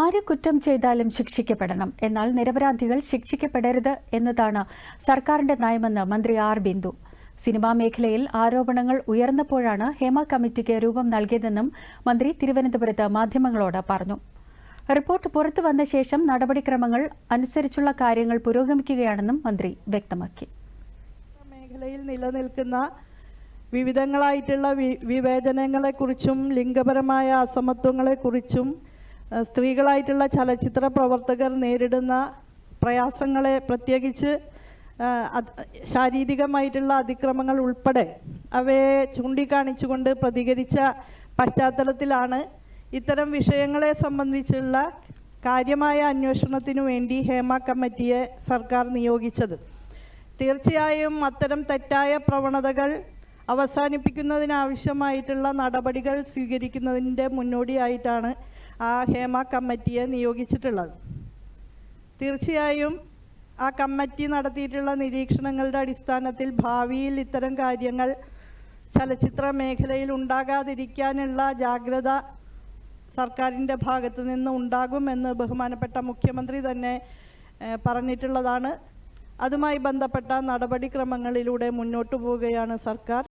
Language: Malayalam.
ആര് കുറ്റം ചെയ്താലും ശിക്ഷിക്കപ്പെടണം. എന്നാൽ നിരപരാധികൾ ശിക്ഷിക്കപ്പെടരുത് എന്നതാണ് സർക്കാരിന്റെ നയമെന്ന് മന്ത്രി ആർ ബിന്ദു. സിനിമാ മേഖലയിൽ ആരോപണങ്ങൾ ഉയർന്നപ്പോഴാണ് ഹേമ കമ്മിറ്റിക്ക് രൂപം നൽകിയതെന്നും മന്ത്രി തിരുവനന്തപുരത്ത് മാധ്യമങ്ങളോട് പറഞ്ഞു. റിപ്പോർട്ട് പുറത്തു വന്ന ശേഷം നടപടിക്രമങ്ങൾ അനുസരിച്ചുള്ള കാര്യങ്ങൾ പുരോഗമിക്കുകയാണെന്നും മന്ത്രി വ്യക്തമാക്കി. മേഖലയിൽ നിലനിൽക്കുന്ന വിവിധങ്ങളായിട്ടുള്ള വിവേചനങ്ങളെക്കുറിച്ചും ലിംഗപരമായ അസമത്വങ്ങളെക്കുറിച്ചും സ്ത്രീകളായിട്ടുള്ള ചലച്ചിത്ര പ്രവർത്തകർ നേരിടുന്ന പ്രയാസങ്ങളെ പ്രത്യേകിച്ച് ശാരീരികമായിട്ടുള്ള അതിക്രമങ്ങൾ ഉൾപ്പെടെ അവയെ ചൂണ്ടിക്കാണിച്ചുകൊണ്ട് പ്രതികരിച്ച പശ്ചാത്തലത്തിലാണ് ഇത്തരം വിഷയങ്ങളെ സംബന്ധിച്ചുള്ള കാര്യമായ അന്വേഷണത്തിനു വേണ്ടി ഹേമ കമ്മിറ്റിയെ സർക്കാർ നിയോഗിച്ചത്. തീർച്ചയായും അത്തരം തെറ്റായ പ്രവണതകൾ അവസാനിപ്പിക്കുന്നതിനാവശ്യമായിട്ടുള്ള നടപടികൾ സ്വീകരിക്കുന്നതിന്റെ മുന്നോടിയായിട്ടാണ് ആ ഹേമ കമ്മിറ്റിയെ നിയോഗിച്ചിട്ടുള്ളത്. തീർച്ചയായും ആ കമ്മിറ്റി നടത്തിയിട്ടുള്ള നിരീക്ഷണങ്ങളുടെ അടിസ്ഥാനത്തിൽ ഭാവിയിൽ ഇത്തരം കാര്യങ്ങൾ ചലച്ചിത്ര മേഖലയിൽ ഉണ്ടാകാതിരിക്കാനുള്ള ജാഗ്രത സർക്കാരിന്റെ ഭാഗത്തു നിന്ന് ഉണ്ടാകുമെന്ന് ബഹുമാനപ്പെട്ട മുഖ്യമന്ത്രി തന്നെ പറഞ്ഞിട്ടുള്ളതാണ്. അതുമായി ബന്ധപ്പെട്ട നടപടിക്രമങ്ങളിലൂടെ മുന്നോട്ടു പോവുകയാണ് സർക്കാർ.